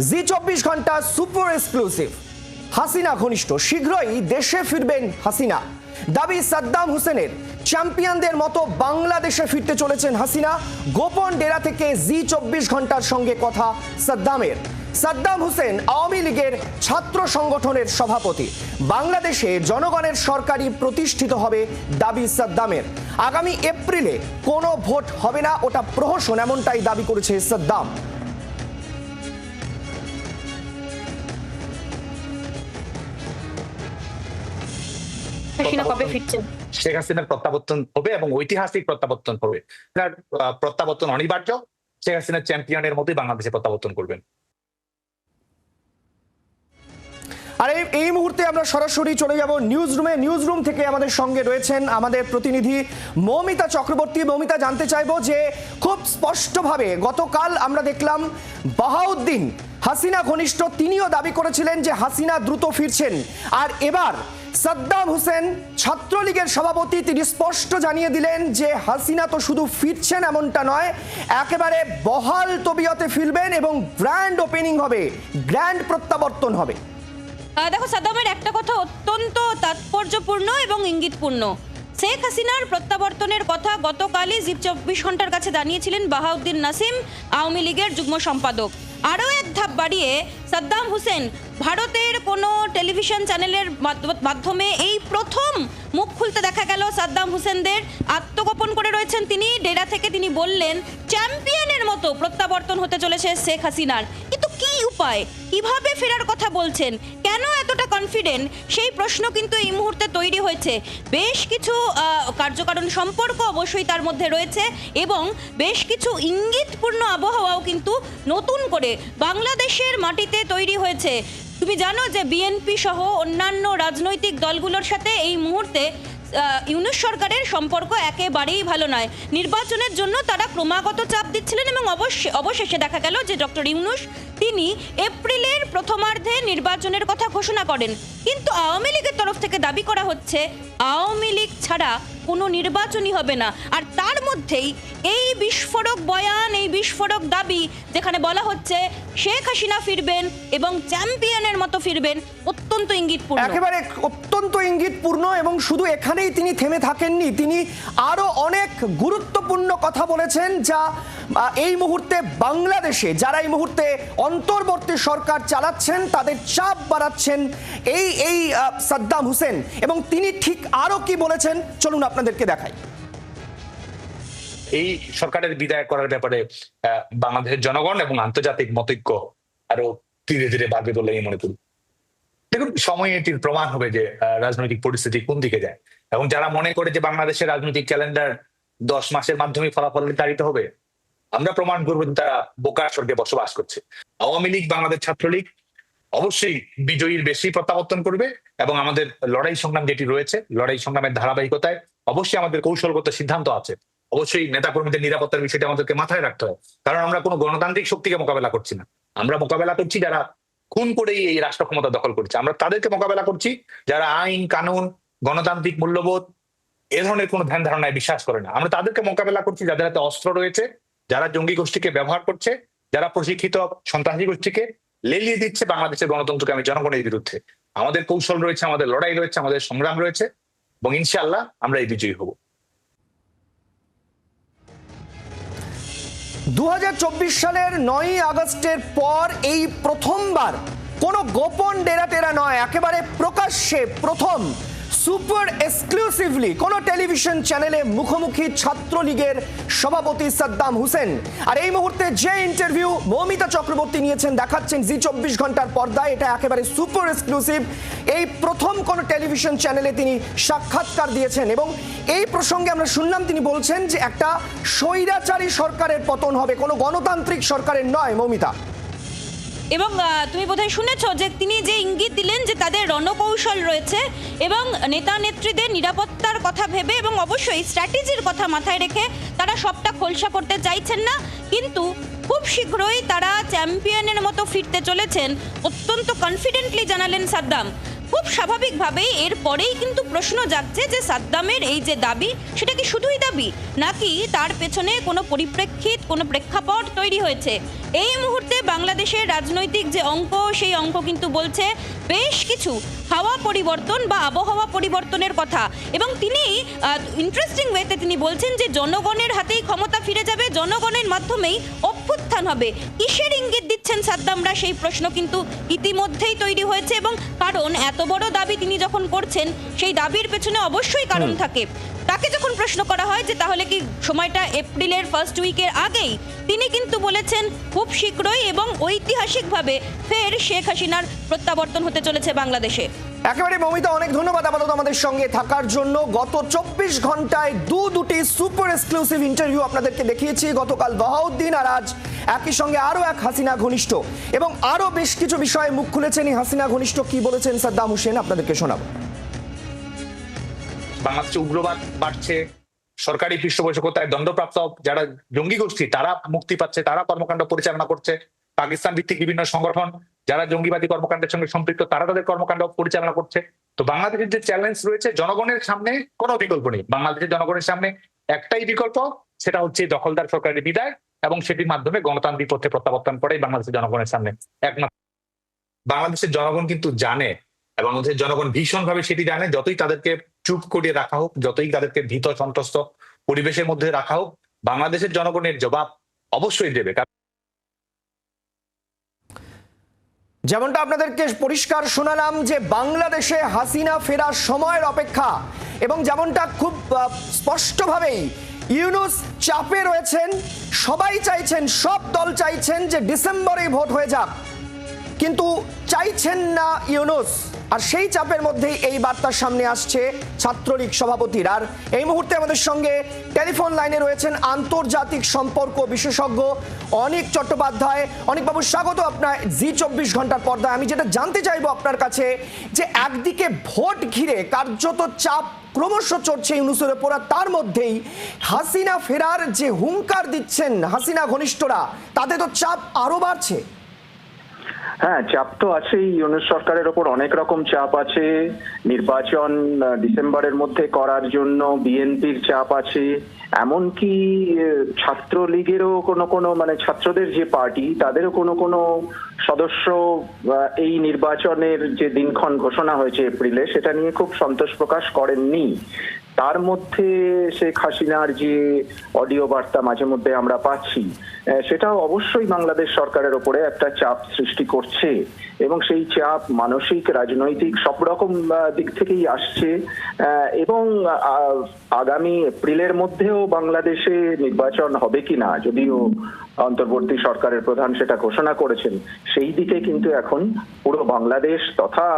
জি চব্বিশ ঘণ্টা super exclusive. Hasina ঘনিষ্ঠ, শীঘ্রই দেশে ফিরবেন হাসিনা। দাবি সাদ্দাম হোসেনের, চ্যাম্পিয়নদের মতো বাংলাদেশে ফিরতে চলেছেন হাসিনা। গোপন ডেরা থেকে জি চব্বিশ ঘণ্টার সঙ্গে কথা সাদ্দামের। সাদ্দাম হোসেন আওয়ামী লীগের ছাত্র সংগঠনের সভাপতি। বাংলাদেশে জনগণের সরকারি প্রতিষ্ঠিত হবে দাবি সাদ্দামের। আগামী এপ্রিলে কোনো ভোট হবে না, ওটা প্রহসন, এমনটাই দাবি করেছে সাদ্দাম। হাসিনা কবে ফিরছেন। শেখ হাসিনার প্রত্যাবর্তন হবে এবং ঐতিহাসিক প্রত্যাবর্তন হবে। তার প্রত্যাবর্তন অনিবার্য। শেখ হাসিনা চ্যাম্পিয়নের মতোই বাংলাদেশে প্রত্যাবর্তন করবেন। আর এই- মুহূর্তে আমরা সরাসরি চলে যাব নিউজ রুমে নিউজ রুম থেকে আমাদের সঙ্গে রয়েছেন আমাদের প্রতিনিধি মৌমিতা চক্রবর্তী। মৌমিতা, জানতে চাইব যে খুব স্পষ্টভাবে গতকাল আমরা দেখলাম বাহাউদ্দিন হাসিনা ঘনিষ্ঠ, তিনিও দাবি করেছিলেন যে হাসিনা দ্রুত ফিরছেন। আর এবার সাদ্দাম হোসেন ছাত্রলীগের সভাপতি, তিনি স্পষ্ট জানিয়ে দিলেন যে হাসিনা তো শুধু ফিরছেন এমনটা নয়, একেবারে বহাল তবিয়তে ফিরবেন এবং গ্র্যান্ড ওপেনিং হবে গ্র্যান্ড প্রত্যাবর্তন হবে। দেখো, সাদামের একটা কথা অত্যন্ত তাৎপর্যপূর্ণ এবং ইঙ্গিতপূর্ণ। শেখ হাসিনার প্রত্যাবর্তনের কথা গতকালই জিপ চব্বিশ ঘণ্টার কাছে জানিয়েছিলেন বাহাউদ্দিন নাসিম, আওয়ামী লীগের যুগ্ম সম্পাদক। আরও এক ধাপ বাড়িয়ে সাদ্দাম হোসেন, ভারতের কোনো টেলিভিশন চ্যানেলের মাধ্যমে এই প্রথম মুখ খুলতে দেখা গেল সাদ্দাম হোসেনদের। আত্মগোপন করে রয়েছেন তিনি। ডেরা থেকে তিনি বললেন, চ্যাম্পিয়নের মতো প্রত্যাবর্তন হতে চলেছে শেখ হাসিনার। কিন্তু কি উপায়? কীভাবে ফেরার কথা বলছেন? কেন এতটা কনফিডেন্ট সেই প্রশ্ন কিন্তু এই মুহূর্তে তৈরি হয়েছে। বেশ কিছু কার্যকারণ সম্পর্ক অবশ্যই তার মধ্যে রয়েছে এবং বেশ কিছু ইঙ্গিতপূর্ণ আবহাওয়াও কিন্তু নতুন করে বাংলাদেশের মাটিতে তৈরি হয়েছে। তুমি জানো যে বিএনপি সহ অন্যান্য রাজনৈতিক দলগুলোর সাথে এই মুহূর্তে ইউনুস সরকারের সম্পর্ক একেবারেই ভালো নয়। নির্বাচনের জন্য তারা ক্রমাগত চাপ দিচ্ছিলেন এবং অবশ্যই অবশেষে দেখা গেল যে ডক্টর ইউনুস তিনি এপ্রিলের প্রথমার্ধে নির্বাচনের কথা ঘোষণা করেন। কিন্তু আওয়ামী লীগের তরফ থেকে দাবি করা হচ্ছে, আওয়ামী লীগ ছাড়া কোনো নির্বাচনই হবে না। আর তার মধ্যেই এই বিস্ফোরক বয়ান, এই বিস্ফোরক দাবি, যেখানে বলা হচ্ছে শেখ হাসিনা ফিরবেন এবং চ্যাম্পিয়নের মতো ফিরবেন, অত্যন্ত ইঙ্গিতপূর্ণ। একেবারে অত্যন্ত ইঙ্গিতপূর্ণ এবং শুধু এখানেই তিনি থেমে থাকেননি, তিনি আরও অনেক গুরুত্বপূর্ণ কথা বলেছেন যা এই মুহূর্তে বাংলাদেশে যারা এই মুহূর্তে অন্তর্বর্তী সরকার চালাচ্ছেন, তাদের চাপ বাড়াচ্ছেন এই এই সাদ্দাম হোসেন। এবং তিনি ঠিক আরও কি বলেছেন, চলুন আপনাদেরকে দেখাই। এই সরকারের বিদায় করার ব্যাপারে বাংলাদেশের জনগণ এবং আন্তর্জাতিক মতৈক্য আরও ধীরে ধীরে বাড়বে বলে আমি মনে করি। দেখুন সময় এটির প্রমাণ হবে যে রাজনৈতিক পরিস্থিতি কোন দিকে যায়। এবং যারা মনে করে যে বাংলাদেশের রাজনৈতিক ক্যালেন্ডার দশ মাসের মাধ্যমে ফলাফল নির্ধারিত হবে আমরা প্রমাণ করব তারা বোকার স্বর্গে বসবাস করছে। আওয়ামী লীগ, বাংলাদেশ ছাত্রলীগ অবশ্যই বিজয়ীর বেশি প্রত্যাবর্তন করবে এবং আমাদের লড়াই সংগ্রাম যেটি রয়েছে, লড়াই সংগ্রামের ধারাবাহিকতায় অবশ্যই আমাদের কৌশলগত সিদ্ধান্ত আছে। অবশ্যই নেতাকর্মীদের নিরাপত্তার বিষয়টা আমাদেরকে মাথায় রাখতে হবে কারণ আমরা কোনো গণতান্ত্রিক শক্তিকে মোকাবেলা করছি না। আমরা মোকাবেলা করছি যারা খুন করেই এই রাষ্ট্র ক্ষমতা দখল করছে। আমরা তাদেরকে মোকাবেলা করছি যারা আইন, কানুন, গণতান্ত্রিক মূল্যবোধ এ ধরনের কোনো ধ্যান ধারণায় বিশ্বাস করে না। আমরা তাদেরকে মোকাবেলা করছি যাদের হাতে অস্ত্র রয়েছে যারা জঙ্গি গোষ্ঠীকে ব্যবহার করছে, যারা প্রশিক্ষিত সন্ত্রাসী গোষ্ঠীকে লেলিয়ে দিচ্ছে বাংলাদেশের গণতন্ত্রকে, আমি জনগণের বিরুদ্ধে। আমাদের কৌশল রয়েছে, আমাদের লড়াই রয়েছে, আমাদের সংগ্রাম রয়েছে এবং ইনশাআল্লাহ আমরা এই বিজয়ী হব। দু হাজার চব্বিশ সালের নয়ই আগস্টের পর এই প্রথমবার কোনো গোপন ডেরা টেরা নয়, একেবারে প্রকাশ্যে প্রথম সুপার এক্সক্লুসিভলি কোনো টেলিভিশন চ্যানেলে মুখোমুখি ছাত্রলীগের সভাপতি সাদ্দাম হোসেন। আর এই মুহূর্তে যে ইন্টারভিউ মৌমিতা চক্রবর্তী নিয়েছেন, দেখাচ্ছেন জি চব্বিশ ঘণ্টার পর্দায়, এটা একেবারে সুপার এক্সক্লুসিভ। এই প্রথম কোনো টেলিভিশন চ্যানেলে তিনি সাক্ষাৎকার দিয়েছেন এবং এই প্রসঙ্গে আমরা শুনলাম তিনি বলছেন যে একটা স্বৈরাচারী সরকারের পতন হবে, কোনো গণতান্ত্রিক সরকারের নয় মৌমিতা। এবং তুমি বোধহয় শুনেছো যে তিনি যে ইঙ্গিত দিলেন যে তাদের রণকৌশল রয়েছে এবং নেতা নেত্রীদের নিরাপত্তার কথা ভেবে এবং অবশ্যই স্ট্র্যাটেজির কথা মাথায় রেখে তারা সবটা খোলসা করতে চাইছেন না, কিন্তু খুব শীঘ্রই তারা চ্যাম্পিয়নের মতো ফিরতে চলেছেন, অত্যন্ত কনফিডেন্টলি জানালেন সাদ্দাম। খুব স্বাভাবিকভাবেই এরপরেই কিন্তু প্রশ্ন জাগছে যে সাদ্দামের এই যে দাবি, সেটা কি শুধুই দাবি? নাকি তার পেছনে কোনো পরিপ্রেক্ষিত, কোনো প্রেক্ষাপট তৈরি হয়েছে? এই মুহূর্তে বাংলাদেশের রাজনৈতিক যে অঙ্ক সেই অঙ্ক কিন্তু বলছে বেশ কিছু হাওয়া পরিবর্তন বা আবহাওয়া পরিবর্তনের কথা। এবং তিনি ইন্টারেস্টিং ওয়েতে তিনি বলছেন যে জনগণের হাতেই ক্ষমতা ফিরে যাবে জনগণের মাধ্যমেই অভ্যুত্থান হবে। কিসের ইঙ্গিত দিচ্ছেন সাদ্দামরা? সেই প্রশ্ন কিন্তু ইতিমধ্যেই তৈরি হয়েছে এবং কারণ এত বড় দাবি তিনি যখন করছেন সেই দাবির পেছনে অবশ্যই কারণ থাকে। তাকে যখন প্রশ্ন করা হয় যে তাহলে কি সময়টা এপ্রিলের ফার্স্ট উইকের আগেই তিনি কিন্তু বলেছেন খুব শীঘ্রই এবং ঐতিহাসিকভাবে ফের শেখ হাসিনার প্রত্যাবর্তন হতে চলেছে বাংলাদেশে। একেবারে মমিতা অনেক ধন্যবাদ আপাতত আমাদের সঙ্গে থাকার জন্য। গত চব্বিশ ঘন্টায় দু দুটি সুপার এক্সক্লুসিভ ইন্টারভিউ আপনাদেরকে দেখিয়েছি। গতকাল বাহাউদ্দিন আর আজ একই সঙ্গে আরও এক হাসিনা ঘনিষ্ঠ। এবং আরও বেশ কিছু বিষয়ে মুখ খুলেছেন এই হাসিনা ঘনিষ্ঠ। কি বলেছেন সাদ্দাম হোসেন আপনাদেরকে শোনাব। বাংলাদেশে উগ্রবাদ বাড়ছে সরকারি পৃষ্ঠপোষকতায় দণ্ডপ্রাপ্ত যারা জঙ্গি গোষ্ঠী, তারা মুক্তি পাচ্ছে, তারা কর্মকাণ্ড পরিচালনা করছে। পাকিস্তান ভিত্তিক বিভিন্ন সংগঠন যারা জঙ্গিবাদী কর্মকাণ্ডের সঙ্গে সম্পৃক্ত, তারা তাদের কর্মকাণ্ড পরিচালনা করছে। তো বাংলাদেশের যে চ্যালেঞ্জ রয়েছে, জনগণের সামনে কোনো বিকল্প নেই। বাংলাদেশের জনগণের সামনে একটাই বিকল্প, সেটা হচ্ছে দখলদার সরকারের বিদায় এবং সেটির মাধ্যমে গণতান্ত্রিক পথে প্রত্যাবর্তন করে বাংলাদেশের জনগণের সামনে একমাত্র বাংলাদেশের জনগণ কিন্তু জানে, এবং জনগণ ভীষণভাবে সেটি জানে, যতই তাদেরকে চুপ করিয়ে রাখা হোক, যতই তাদেরকে ভীত, সন্ত্রস্ত পরিবেশের মধ্যে রাখা হোক, বাংলাদেশের জনগণের জবাব অবশ্যই দেবে। যেমনটা আপনাদেরকে পরিষ্কার শোনালাম যে বাংলাদেশে হাসিনা ফেরার সময়ের অপেক্ষা এবং যেমনটা খুব স্পষ্টভাবেই ইউনুস চাপে রয়েছেন, সবাই চাইছেন, সব দল চাইছেন যে ডিসেম্বরেই ভোট হয়ে যাক। কিন্তু চাইছেন না ইউনুস। আর সেই চাপের মধ্যেই এই বার্তার সামনে আসছে ছাত্রলীগ সভাপতির। আর এই মুহূর্তে আমাদের সঙ্গে টেলিফোন লাইনে রয়েছেন আন্তর্জাতিক সম্পর্ক বিশেষজ্ঞ অনিক চট্টোপাধ্যায়। অনিকবাবু স্বাগত আপনার জি চব্বিশ ঘণ্টার পর্দায়। আমি যেটা জানতে চাইব আপনার কাছে যে একদিকে ভোট ঘিরে কার্যত চাপ ক্রমশ চড়ছে ইউনুসের ওপর তার মধ্যেই হাসিনা ফেরার যে হুঙ্কার দিচ্ছেন হাসিনা ঘনিষ্ঠরা, তাতে তো চাপ আরও বাড়ছে। হ্যাঁ চাপ তো আছেই। ইউনুস সরকারের ওপর অনেক রকম চাপ আছে। নির্বাচন ডিসেম্বরের মধ্যে করার জন্য বিএনপির চাপ আছে। এমনকি আহ, ছাত্রলীগেরও কোনো কোনো মানে ছাত্রদের যে পার্টি তাদেরও কোনো কোনো সদস্য এই নির্বাচনের যে দিনক্ষণ ঘোষণা হয়েছে এপ্রিলে সেটা নিয়ে খুব সন্তোষ প্রকাশ করেননি। তার মধ্যে শেখ হাসিনার যে অডিও বার্তা মাঝে মধ্যে আমরা পাচ্ছি সেটা অবশ্যই বাংলাদেশ সরকারের ওপরে একটা চাপ সৃষ্টি করছে এবং সেই চাপ মানসিক, রাজনৈতিক সব রকম দিক থেকেই আসছে এবং আগামী এপ্রিলের মধ্যেও বাংলাদেশে নির্বাচন হবে কিনা, যদিও অন্তর্বর্তী সরকারের প্রধান সেটা ঘোষণা করেছেন, সেই দিকে কিন্তু এখন পুরো বাংলাদেশ তথা